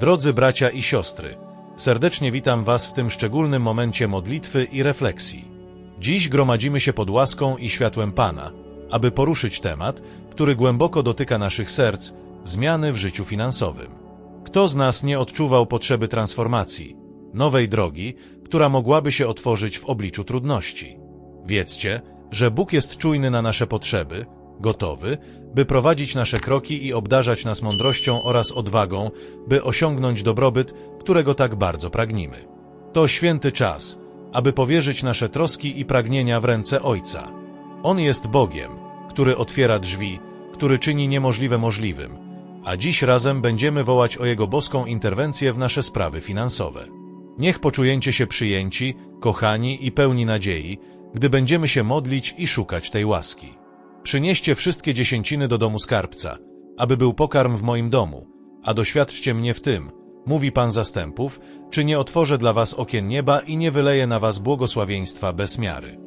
Drodzy bracia i siostry, serdecznie witam Was w tym szczególnym momencie modlitwy i refleksji. Dziś gromadzimy się pod łaską i światłem Pana, aby poruszyć temat, który głęboko dotyka naszych serc zmiany w życiu finansowym. Kto z nas nie odczuwał potrzeby transformacji, nowej drogi, która mogłaby się otworzyć w obliczu trudności? Wiedzcie, że Bóg jest czujny na nasze potrzeby, gotowy, by prowadzić nasze kroki i obdarzać nas mądrością oraz odwagą, by osiągnąć dobrobyt, którego tak bardzo pragnimy. To święty czas, aby powierzyć nasze troski i pragnienia w ręce Ojca. On jest Bogiem, który otwiera drzwi, który czyni niemożliwe możliwym, a dziś razem będziemy wołać o Jego boską interwencję w nasze sprawy finansowe. Niech poczujecie się przyjęci, kochani i pełni nadziei, gdy będziemy się modlić i szukać tej łaski. Przynieście wszystkie dziesięciny do domu skarbca, aby był pokarm w moim domu, a doświadczcie mnie w tym, mówi Pan zastępów, czy nie otworzę dla was okien nieba i nie wyleję na was błogosławieństwa bez miary.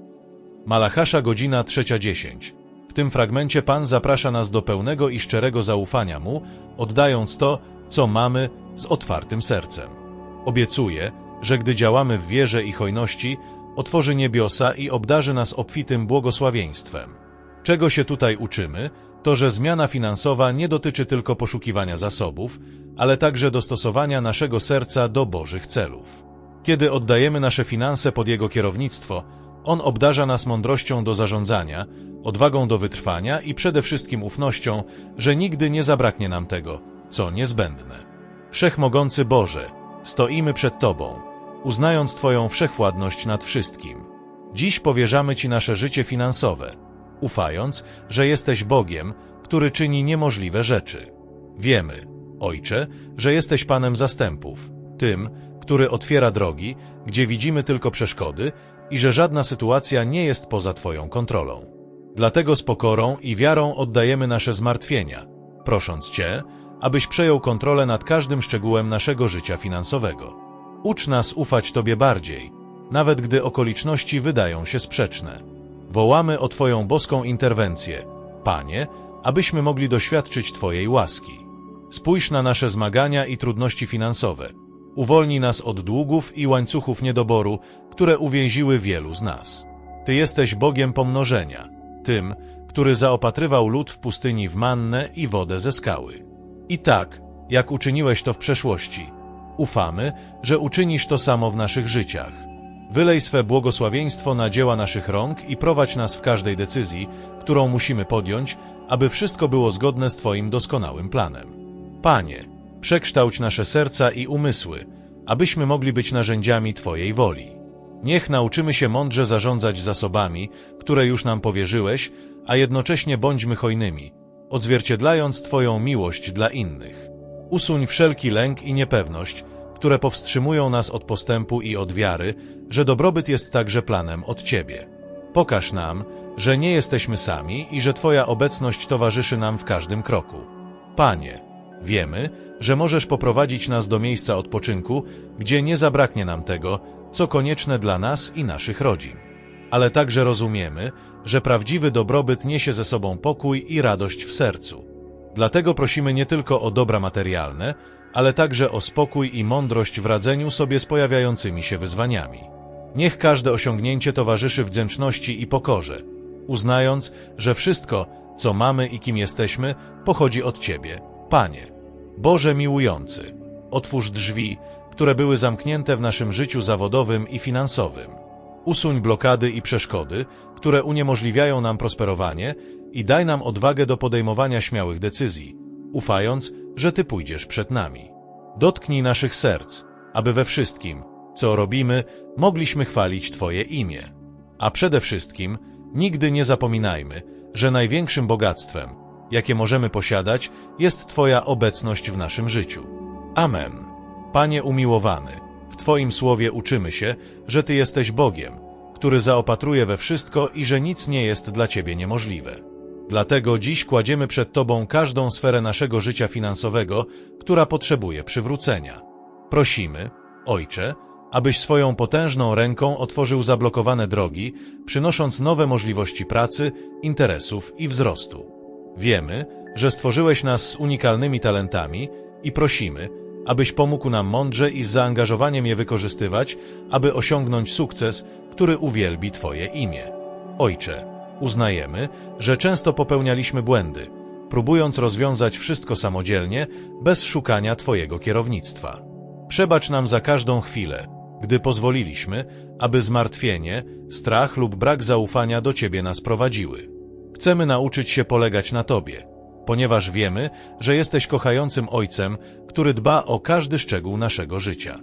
Malachasza godzina 3.10. W tym fragmencie Pan zaprasza nas do pełnego i szczerego zaufania Mu, oddając to, co mamy, z otwartym sercem. Obiecuje, że gdy działamy w wierze i hojności, otworzy niebiosa i obdarzy nas obfitym błogosławieństwem. Czego się tutaj uczymy, to że zmiana finansowa nie dotyczy tylko poszukiwania zasobów, ale także dostosowania naszego serca do Bożych celów. Kiedy oddajemy nasze finanse pod Jego kierownictwo, On obdarza nas mądrością do zarządzania, odwagą do wytrwania i przede wszystkim ufnością, że nigdy nie zabraknie nam tego, co niezbędne. Wszechmogący Boże, stoimy przed Tobą, uznając Twoją wszechwładność nad wszystkim. Dziś powierzamy Ci nasze życie finansowe, ufając, że jesteś Bogiem, który czyni niemożliwe rzeczy. Wiemy, Ojcze, że jesteś Panem zastępów, tym, który otwiera drogi, gdzie widzimy tylko przeszkody i że żadna sytuacja nie jest poza Twoją kontrolą. Dlatego z pokorą i wiarą oddajemy nasze zmartwienia, prosząc Cię, abyś przejął kontrolę nad każdym szczegółem naszego życia finansowego. Ucz nas ufać Tobie bardziej, nawet gdy okoliczności wydają się sprzeczne. Wołamy o Twoją boską interwencję, Panie, abyśmy mogli doświadczyć Twojej łaski. Spójrz na nasze zmagania i trudności finansowe. Uwolnij nas od długów i łańcuchów niedoboru, które uwięziły wielu z nas. Ty jesteś Bogiem pomnożenia, tym, który zaopatrywał lud w pustyni w mannę i wodę ze skały. I tak, jak uczyniłeś to w przeszłości, ufamy, że uczynisz to samo w naszych życiach. Wylej swe błogosławieństwo na dzieła naszych rąk i prowadź nas w każdej decyzji, którą musimy podjąć, aby wszystko było zgodne z Twoim doskonałym planem. Panie, przekształć nasze serca i umysły, abyśmy mogli być narzędziami Twojej woli. Niech nauczymy się mądrze zarządzać zasobami, które już nam powierzyłeś, a jednocześnie bądźmy hojnymi, odzwierciedlając Twoją miłość dla innych. Usuń wszelki lęk i niepewność, które powstrzymują nas od postępu i od wiary, że dobrobyt jest także planem od Ciebie. Pokaż nam, że nie jesteśmy sami i że Twoja obecność towarzyszy nam w każdym kroku. Panie, wiemy, że możesz poprowadzić nas do miejsca odpoczynku, gdzie nie zabraknie nam tego, co konieczne dla nas i naszych rodzin. Ale także rozumiemy, że prawdziwy dobrobyt niesie ze sobą pokój i radość w sercu. Dlatego prosimy nie tylko o dobra materialne, ale także o spokój i mądrość w radzeniu sobie z pojawiającymi się wyzwaniami. Niech każde osiągnięcie towarzyszy wdzięczności i pokorze, uznając, że wszystko, co mamy i kim jesteśmy, pochodzi od Ciebie, Panie. Boże miłujący, otwórz drzwi, które były zamknięte w naszym życiu zawodowym i finansowym. Usuń blokady i przeszkody, które uniemożliwiają nam prosperowanie i daj nam odwagę do podejmowania śmiałych decyzji, ufając, że Ty pójdziesz przed nami. Dotknij naszych serc, aby we wszystkim, co robimy, mogliśmy chwalić Twoje imię. A przede wszystkim, nigdy nie zapominajmy, że największym bogactwem, jakie możemy posiadać, jest Twoja obecność w naszym życiu. Amen. Panie umiłowany, w Twoim słowie uczymy się, że Ty jesteś Bogiem, który zaopatruje we wszystko i że nic nie jest dla Ciebie niemożliwe. Dlatego dziś kładziemy przed Tobą każdą sferę naszego życia finansowego, która potrzebuje przywrócenia. Prosimy, Ojcze, abyś swoją potężną ręką otworzył zablokowane drogi, przynosząc nowe możliwości pracy, interesów i wzrostu. Wiemy, że stworzyłeś nas z unikalnymi talentami i prosimy, abyś pomógł nam mądrze i z zaangażowaniem je wykorzystywać, aby osiągnąć sukces, który uwielbi Twoje imię. Ojcze, uznajemy, że często popełnialiśmy błędy, próbując rozwiązać wszystko samodzielnie, bez szukania Twojego kierownictwa. Przebacz nam za każdą chwilę, gdy pozwoliliśmy, aby zmartwienie, strach lub brak zaufania do Ciebie nas prowadziły. Chcemy nauczyć się polegać na Tobie, ponieważ wiemy, że jesteś kochającym Ojcem, który dba o każdy szczegół naszego życia.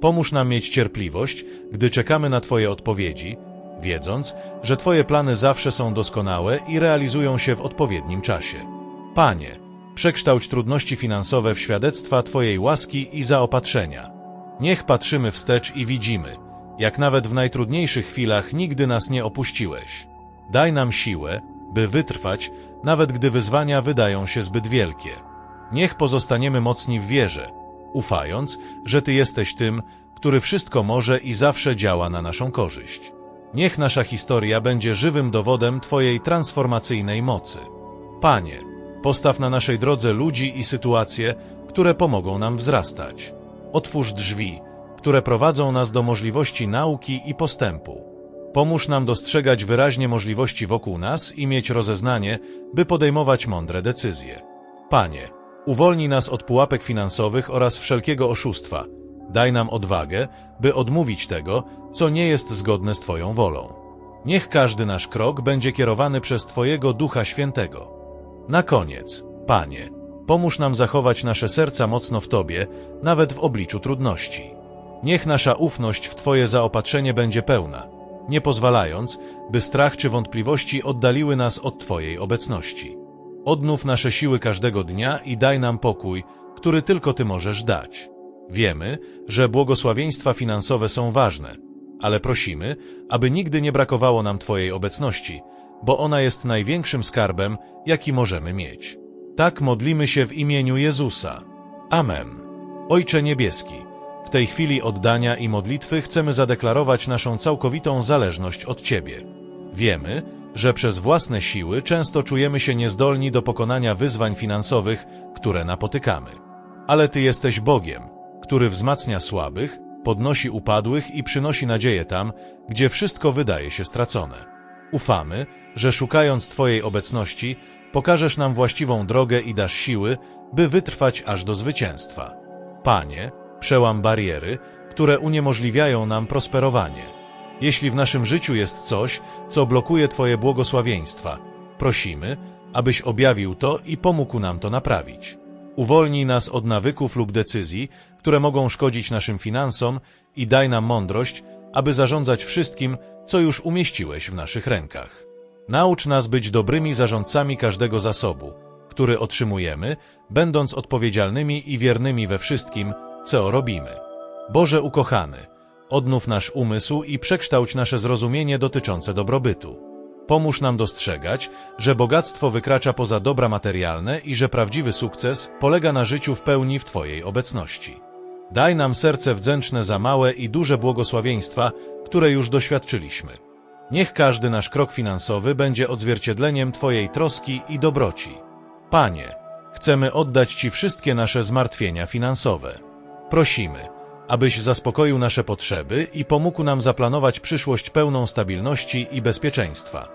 Pomóż nam mieć cierpliwość, gdy czekamy na Twoje odpowiedzi, wiedząc, że Twoje plany zawsze są doskonałe i realizują się w odpowiednim czasie. Panie, przekształć trudności finansowe w świadectwa Twojej łaski i zaopatrzenia. Niech patrzymy wstecz i widzimy, jak nawet w najtrudniejszych chwilach nigdy nas nie opuściłeś. Daj nam siłę, by wytrwać, nawet gdy wyzwania wydają się zbyt wielkie. Niech pozostaniemy mocni w wierze, ufając, że Ty jesteś tym, który wszystko może i zawsze działa na naszą korzyść. Niech nasza historia będzie żywym dowodem Twojej transformacyjnej mocy. Panie, postaw na naszej drodze ludzi i sytuacje, które pomogą nam wzrastać. Otwórz drzwi, które prowadzą nas do możliwości nauki i postępu. Pomóż nam dostrzegać wyraźnie możliwości wokół nas i mieć rozeznanie, by podejmować mądre decyzje. Panie, uwolnij nas od pułapek finansowych oraz wszelkiego oszustwa. Daj nam odwagę, by odmówić tego, co nie jest zgodne z Twoją wolą. Niech każdy nasz krok będzie kierowany przez Twojego Ducha Świętego. Na koniec, Panie, pomóż nam zachować nasze serca mocno w Tobie, nawet w obliczu trudności. Niech nasza ufność w Twoje zaopatrzenie będzie pełna, nie pozwalając, by strach czy wątpliwości oddaliły nas od Twojej obecności. Odnów nasze siły każdego dnia i daj nam pokój, który tylko Ty możesz dać. Wiemy, że błogosławieństwa finansowe są ważne, ale prosimy, aby nigdy nie brakowało nam Twojej obecności, bo ona jest największym skarbem, jaki możemy mieć. Tak modlimy się w imieniu Jezusa. Amen. Ojcze Niebieski, w tej chwili oddania i modlitwy chcemy zadeklarować naszą całkowitą zależność od Ciebie. Wiemy, że przez własne siły często czujemy się niezdolni do pokonania wyzwań finansowych, które napotykamy. Ale Ty jesteś Bogiem, który wzmacnia słabych, podnosi upadłych i przynosi nadzieję tam, gdzie wszystko wydaje się stracone. Ufamy, że szukając Twojej obecności, pokażesz nam właściwą drogę i dasz siły, by wytrwać aż do zwycięstwa. Panie, przełam bariery, które uniemożliwiają nam prosperowanie. Jeśli w naszym życiu jest coś, co blokuje Twoje błogosławieństwa, prosimy, abyś objawił to i pomógł nam to naprawić. Uwolnij nas od nawyków lub decyzji, które mogą szkodzić naszym finansom i daj nam mądrość, aby zarządzać wszystkim, co już umieściłeś w naszych rękach. Naucz nas być dobrymi zarządcami każdego zasobu, który otrzymujemy, będąc odpowiedzialnymi i wiernymi we wszystkim, co robimy. Boże ukochany, odnów nasz umysł i przekształć nasze zrozumienie dotyczące dobrobytu. Pomóż nam dostrzegać, że bogactwo wykracza poza dobra materialne i że prawdziwy sukces polega na życiu w pełni w Twojej obecności. Daj nam serce wdzięczne za małe i duże błogosławieństwa, które już doświadczyliśmy. Niech każdy nasz krok finansowy będzie odzwierciedleniem Twojej troski i dobroci. Panie, chcemy oddać Ci wszystkie nasze zmartwienia finansowe. Prosimy, abyś zaspokoił nasze potrzeby i pomógł nam zaplanować przyszłość pełną stabilności i bezpieczeństwa.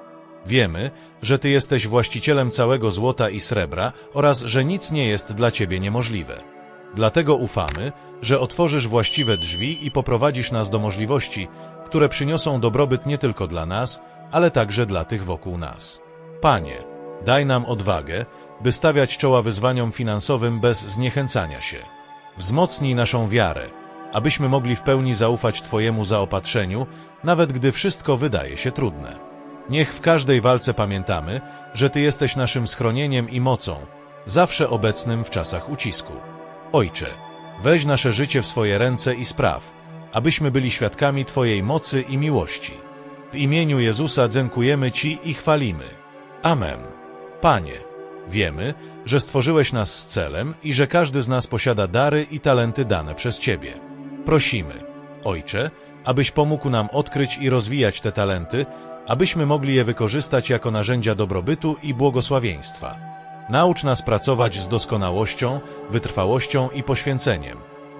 Wiemy, że Ty jesteś właścicielem całego złota i srebra oraz że nic nie jest dla Ciebie niemożliwe. Dlatego ufamy, że otworzysz właściwe drzwi i poprowadzisz nas do możliwości, które przyniosą dobrobyt nie tylko dla nas, ale także dla tych wokół nas. Panie, daj nam odwagę, by stawiać czoła wyzwaniom finansowym bez zniechęcania się. Wzmocnij naszą wiarę, abyśmy mogli w pełni zaufać Twojemu zaopatrzeniu, nawet gdy wszystko wydaje się trudne. Niech w każdej walce pamiętamy, że Ty jesteś naszym schronieniem i mocą, zawsze obecnym w czasach ucisku. Ojcze, weź nasze życie w swoje ręce i spraw, abyśmy byli świadkami Twojej mocy i miłości. W imieniu Jezusa dziękujemy Ci i chwalimy. Amen. Panie, wiemy, że stworzyłeś nas z celem i że każdy z nas posiada dary i talenty dane przez Ciebie. Prosimy, Ojcze, abyś pomógł nam odkryć i rozwijać te talenty, abyśmy mogli je wykorzystać jako narzędzia dobrobytu i błogosławieństwa. Naucz nas pracować z doskonałością, wytrwałością i poświęceniem,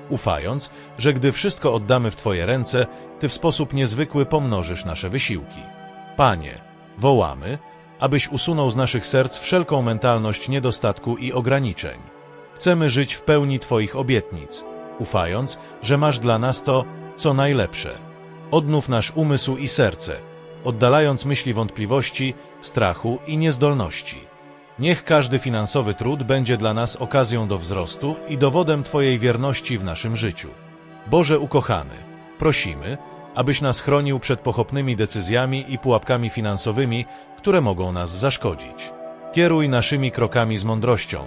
ufając, że gdy wszystko oddamy w Twoje ręce, Ty w sposób niezwykły pomnożysz nasze wysiłki. Panie, wołamy, abyś usunął z naszych serc wszelką mentalność niedostatku i ograniczeń. Chcemy żyć w pełni Twoich obietnic, ufając, że masz dla nas to, co najlepsze. Odnów nasz umysł i serce, oddalając myśli wątpliwości, strachu i niezdolności. Niech każdy finansowy trud będzie dla nas okazją do wzrostu i dowodem Twojej wierności w naszym życiu. Boże ukochany, prosimy, abyś nas chronił przed pochopnymi decyzjami i pułapkami finansowymi, które mogą nas zaszkodzić. Kieruj naszymi krokami z mądrością,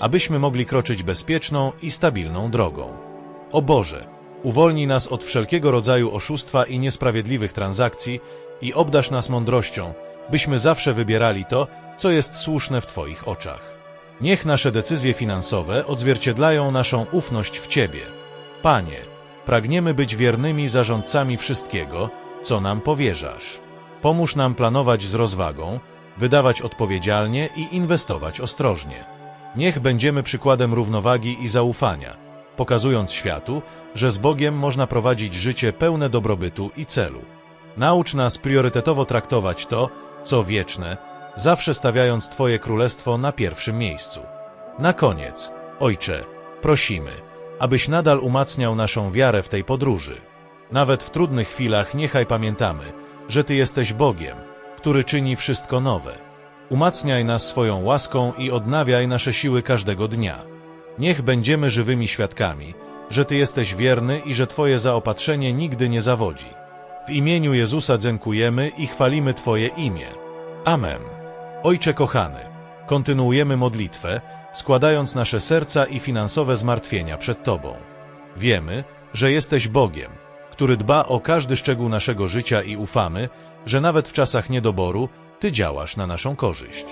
abyśmy mogli kroczyć bezpieczną i stabilną drogą. O Boże, uwolnij nas od wszelkiego rodzaju oszustwa i niesprawiedliwych transakcji i obdasz nas mądrością, byśmy zawsze wybierali to, co jest słuszne w Twoich oczach. Niech nasze decyzje finansowe odzwierciedlają naszą ufność w Ciebie. Panie, pragniemy być wiernymi zarządcami wszystkiego, co nam powierzasz. Pomóż nam planować z rozwagą, wydawać odpowiedzialnie i inwestować ostrożnie. Niech będziemy przykładem równowagi i zaufania, pokazując światu, że z Bogiem można prowadzić życie pełne dobrobytu i celu. Naucz nas priorytetowo traktować to, co wieczne, zawsze stawiając Twoje królestwo na pierwszym miejscu. Na koniec, Ojcze, prosimy, abyś nadal umacniał naszą wiarę w tej podróży. Nawet w trudnych chwilach niechaj pamiętamy, że Ty jesteś Bogiem, który czyni wszystko nowe. Umacniaj nas swoją łaską i odnawiaj nasze siły każdego dnia. Niech będziemy żywymi świadkami, że Ty jesteś wierny i że Twoje zaopatrzenie nigdy nie zawodzi. W imieniu Jezusa dziękujemy i chwalimy Twoje imię. Amen. Ojcze kochany, kontynuujemy modlitwę, składając nasze serca i finansowe zmartwienia przed Tobą. Wiemy, że jesteś Bogiem, który dba o każdy szczegół naszego życia i ufamy, że nawet w czasach niedoboru Ty działasz na naszą korzyść.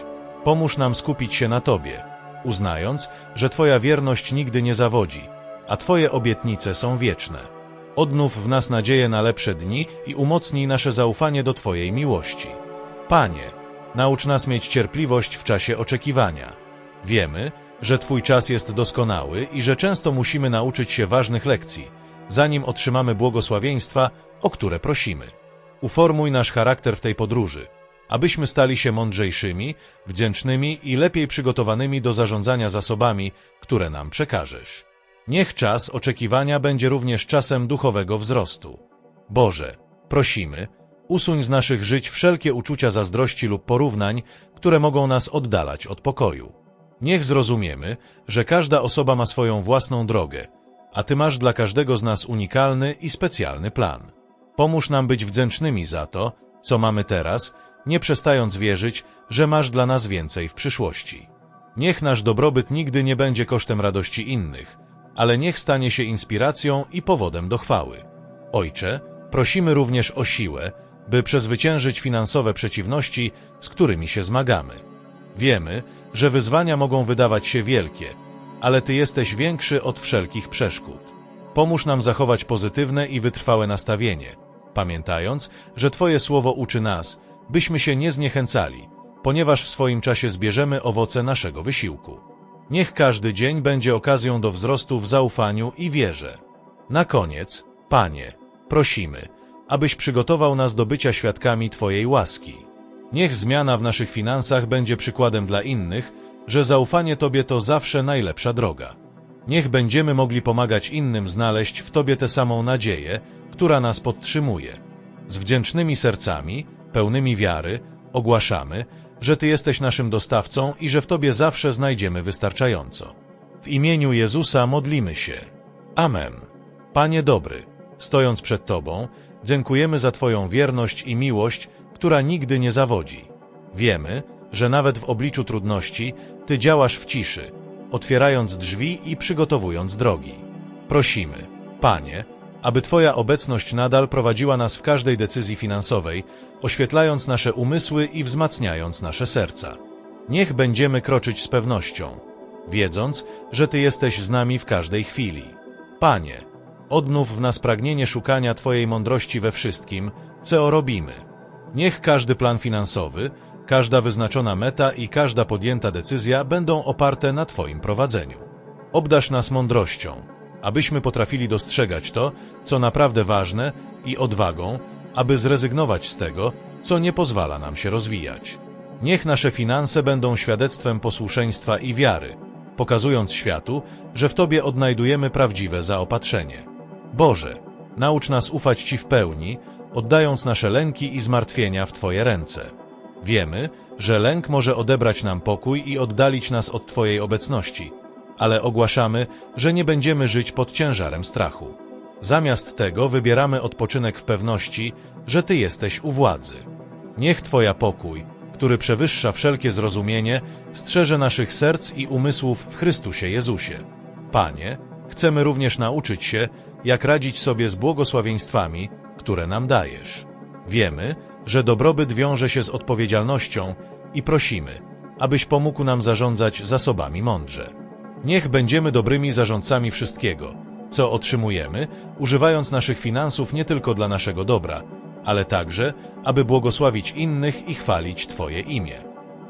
Pomóż nam skupić się na Tobie, uznając, że Twoja wierność nigdy nie zawodzi, a Twoje obietnice są wieczne. Odnów w nas nadzieję na lepsze dni i umocnij nasze zaufanie do Twojej miłości. Panie, naucz nas mieć cierpliwość w czasie oczekiwania. Wiemy, że Twój czas jest doskonały i że często musimy nauczyć się ważnych lekcji, zanim otrzymamy błogosławieństwa, o które prosimy. Uformuj nasz charakter w tej podróży, abyśmy stali się mądrzejszymi, wdzięcznymi i lepiej przygotowanymi do zarządzania zasobami, które nam przekażesz. Niech czas oczekiwania będzie również czasem duchowego wzrostu. Boże, prosimy, usuń z naszych żyć wszelkie uczucia zazdrości lub porównań, które mogą nas oddalać od pokoju. Niech zrozumiemy, że każda osoba ma swoją własną drogę, a Ty masz dla każdego z nas unikalny i specjalny plan. Pomóż nam być wdzięcznymi za to, co mamy teraz, nie przestając wierzyć, że masz dla nas więcej w przyszłości. Niech nasz dobrobyt nigdy nie będzie kosztem radości innych, ale niech stanie się inspiracją i powodem do chwały. Ojcze, prosimy również o siłę, by przezwyciężyć finansowe przeciwności, z którymi się zmagamy. Wiemy, że wyzwania mogą wydawać się wielkie, ale Ty jesteś większy od wszelkich przeszkód. Pomóż nam zachować pozytywne i wytrwałe nastawienie, pamiętając, że Twoje słowo uczy nas, byśmy się nie zniechęcali, ponieważ w swoim czasie zbierzemy owoce naszego wysiłku. Niech każdy dzień będzie okazją do wzrostu w zaufaniu i wierze. Na koniec, Panie, prosimy, abyś przygotował nas do bycia świadkami Twojej łaski. Niech zmiana w naszych finansach będzie przykładem dla innych, że zaufanie Tobie to zawsze najlepsza droga. Niech będziemy mogli pomagać innym znaleźć w Tobie tę samą nadzieję, która nas podtrzymuje. Z wdzięcznymi sercami, pełnymi wiary, ogłaszamy, że Ty jesteś naszym dostawcą i że w Tobie zawsze znajdziemy wystarczająco. W imieniu Jezusa modlimy się. Amen. Panie dobry, stojąc przed Tobą, dziękujemy za Twoją wierność i miłość, która nigdy nie zawodzi. Wiemy, że nawet w obliczu trudności Ty działasz w ciszy, otwierając drzwi i przygotowując drogi. Prosimy, Panie, aby Twoja obecność nadal prowadziła nas w każdej decyzji finansowej, oświetlając nasze umysły i wzmacniając nasze serca. Niech będziemy kroczyć z pewnością, wiedząc, że Ty jesteś z nami w każdej chwili. Panie, odnów w nas pragnienie szukania Twojej mądrości we wszystkim, co robimy. Niech każdy plan finansowy, każda wyznaczona meta i każda podjęta decyzja będą oparte na Twoim prowadzeniu. Obdasz nas mądrością, abyśmy potrafili dostrzegać to, co naprawdę ważne i odwagą, aby zrezygnować z tego, co nie pozwala nam się rozwijać. Niech nasze finanse będą świadectwem posłuszeństwa i wiary, pokazując światu, że w Tobie odnajdujemy prawdziwe zaopatrzenie. Boże, naucz nas ufać Ci w pełni, oddając nasze lęki i zmartwienia w Twoje ręce. Wiemy, że lęk może odebrać nam pokój i oddalić nas od Twojej obecności, ale ogłaszamy, że nie będziemy żyć pod ciężarem strachu. Zamiast tego wybieramy odpoczynek w pewności, że Ty jesteś u władzy. Niech Twoja pokój, który przewyższa wszelkie zrozumienie, strzeże naszych serc i umysłów w Chrystusie Jezusie. Panie, chcemy również nauczyć się, jak radzić sobie z błogosławieństwami, które nam dajesz. Wiemy, że dobrobyt wiąże się z odpowiedzialnością i prosimy, abyś pomógł nam zarządzać zasobami mądrze. Niech będziemy dobrymi zarządcami wszystkiego, co otrzymujemy, używając naszych finansów nie tylko dla naszego dobra, ale także, aby błogosławić innych i chwalić Twoje imię.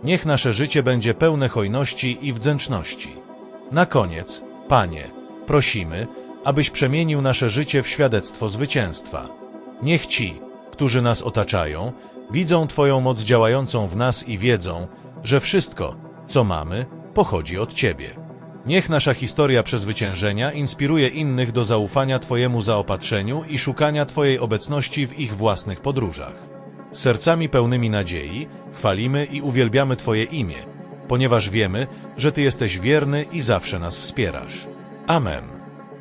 Niech nasze życie będzie pełne hojności i wdzięczności. Na koniec, Panie, prosimy, abyś przemienił nasze życie w świadectwo zwycięstwa. Niech ci, którzy nas otaczają, widzą Twoją moc działającą w nas i wiedzą, że wszystko, co mamy, pochodzi od Ciebie. Niech nasza historia przezwyciężenia inspiruje innych do zaufania Twojemu zaopatrzeniu i szukania Twojej obecności w ich własnych podróżach. Sercami pełnymi nadziei chwalimy i uwielbiamy Twoje imię, ponieważ wiemy, że Ty jesteś wierny i zawsze nas wspierasz. Amen.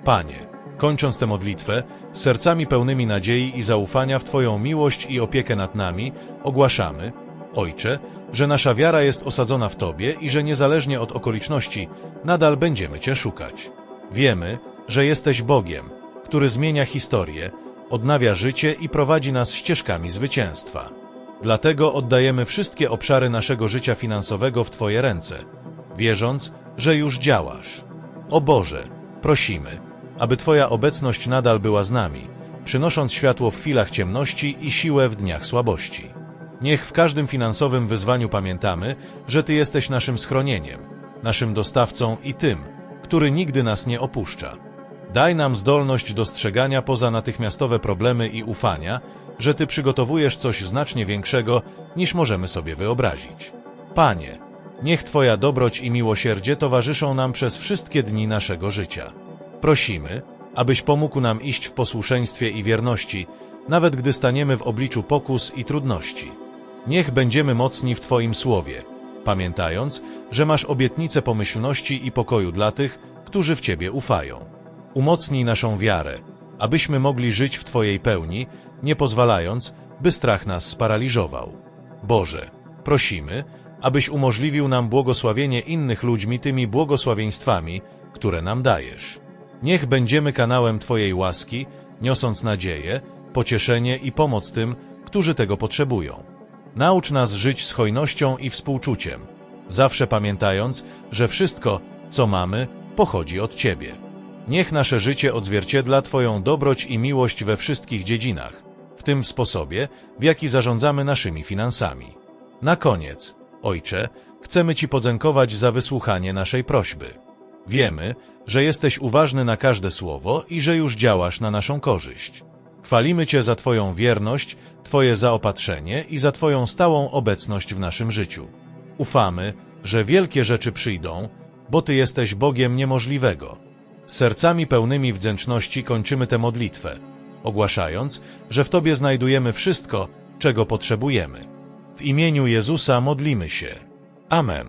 Panie, kończąc tę modlitwę, sercami pełnymi nadziei i zaufania w Twoją miłość i opiekę nad nami, ogłaszamy, Ojcze, że nasza wiara jest osadzona w Tobie i że niezależnie od okoliczności nadal będziemy Cię szukać. Wiemy, że jesteś Bogiem, który zmienia historię, odnawia życie i prowadzi nas ścieżkami zwycięstwa. Dlatego oddajemy wszystkie obszary naszego życia finansowego w Twoje ręce, wierząc, że już działasz. O Boże, prosimy, aby Twoja obecność nadal była z nami, przynosząc światło w chwilach ciemności i siłę w dniach słabości. Niech w każdym finansowym wyzwaniu pamiętamy, że Ty jesteś naszym schronieniem, naszym dostawcą i tym, który nigdy nas nie opuszcza. Daj nam zdolność dostrzegania poza natychmiastowe problemy i ufania, że Ty przygotowujesz coś znacznie większego, niż możemy sobie wyobrazić. Panie, niech Twoja dobroć i miłosierdzie towarzyszą nam przez wszystkie dni naszego życia. Prosimy, abyś pomógł nam iść w posłuszeństwie i wierności, nawet gdy staniemy w obliczu pokus i trudności. Niech będziemy mocni w Twoim słowie, pamiętając, że masz obietnicę pomyślności i pokoju dla tych, którzy w Ciebie ufają. Umocnij naszą wiarę, abyśmy mogli żyć w Twojej pełni, nie pozwalając, by strach nas sparaliżował. Boże, prosimy, abyś umożliwił nam błogosławienie innych ludźmi tymi błogosławieństwami, które nam dajesz. Niech będziemy kanałem Twojej łaski, niosąc nadzieję, pocieszenie i pomoc tym, którzy tego potrzebują. Naucz nas żyć z hojnością i współczuciem, zawsze pamiętając, że wszystko, co mamy, pochodzi od Ciebie. Niech nasze życie odzwierciedla Twoją dobroć i miłość we wszystkich dziedzinach, w tym w sposobie, w jaki zarządzamy naszymi finansami. Na koniec, Ojcze, chcemy Ci podziękować za wysłuchanie naszej prośby. Wiemy, że jesteś uważny na każde słowo i że już działasz na naszą korzyść. Chwalimy Cię za Twoją wierność, Twoje zaopatrzenie i za Twoją stałą obecność w naszym życiu. Ufamy, że wielkie rzeczy przyjdą, bo Ty jesteś Bogiem niemożliwego. Sercami pełnymi wdzięczności kończymy tę modlitwę, ogłaszając, że w Tobie znajdujemy wszystko, czego potrzebujemy. W imieniu Jezusa modlimy się. Amen.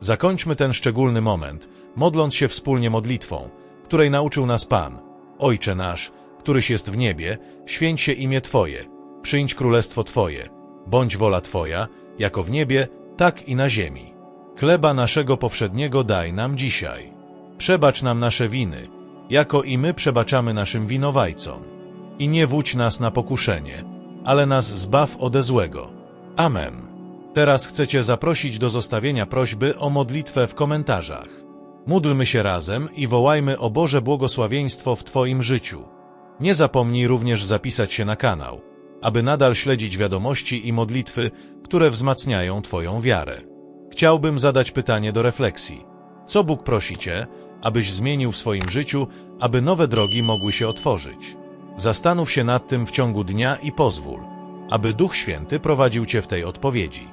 Zakończmy ten szczególny moment, modląc się wspólnie modlitwą, której nauczył nas Pan. Ojcze nasz, któryś jest w niebie, święć się imię Twoje, przyjdź królestwo Twoje, bądź wola Twoja, jako w niebie, tak i na ziemi. Chleba naszego powszedniego daj nam dzisiaj. Przebacz nam nasze winy, jako i my przebaczamy naszym winowajcom. I nie wódź nas na pokuszenie, ale nas zbaw ode złego. Amen. Teraz chcecie zaprosić do zostawienia prośby o modlitwę w komentarzach. Módlmy się razem i wołajmy o Boże błogosławieństwo w Twoim życiu. Nie zapomnij również zapisać się na kanał, aby nadal śledzić wiadomości i modlitwy, które wzmacniają Twoją wiarę. Chciałbym zadać pytanie do refleksji. Co Bóg prosi Cię, abyś zmienił w swoim życiu, aby nowe drogi mogły się otworzyć? Zastanów się nad tym w ciągu dnia i pozwól, aby Duch Święty prowadził Cię w tej odpowiedzi.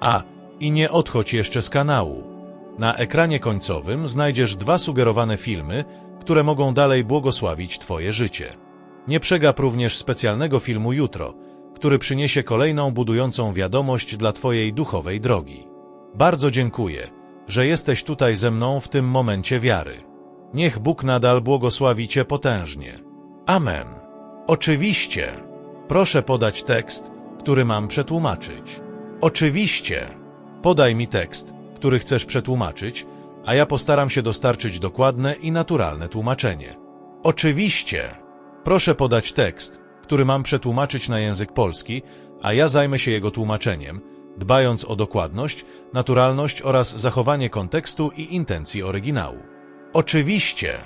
A, i nie odchodź jeszcze z kanału. Na ekranie końcowym znajdziesz dwa sugerowane filmy, które mogą dalej błogosławić Twoje życie. Nie przegap również specjalnego filmu jutro, który przyniesie kolejną budującą wiadomość dla Twojej duchowej drogi. Bardzo dziękuję, że jesteś tutaj ze mną w tym momencie wiary. Niech Bóg nadal błogosławi Cię potężnie. Amen. Oczywiście. Proszę podać tekst, który mam przetłumaczyć. Oczywiście. Podaj mi tekst, który chcesz przetłumaczyć, a ja postaram się dostarczyć dokładne i naturalne tłumaczenie. Oczywiście. Proszę podać tekst, który mam przetłumaczyć na język polski, a ja zajmę się jego tłumaczeniem, dbając o dokładność, naturalność oraz zachowanie kontekstu i intencji oryginału. Oczywiście.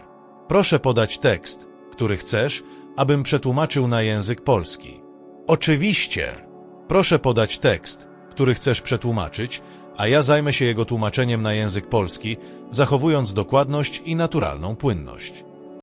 Proszę podać tekst, który chcesz, abym przetłumaczył na język polski. Oczywiście. Proszę podać tekst, który chcesz przetłumaczyć, a ja zajmę się jego tłumaczeniem na język polski, zachowując dokładność i naturalną płynność.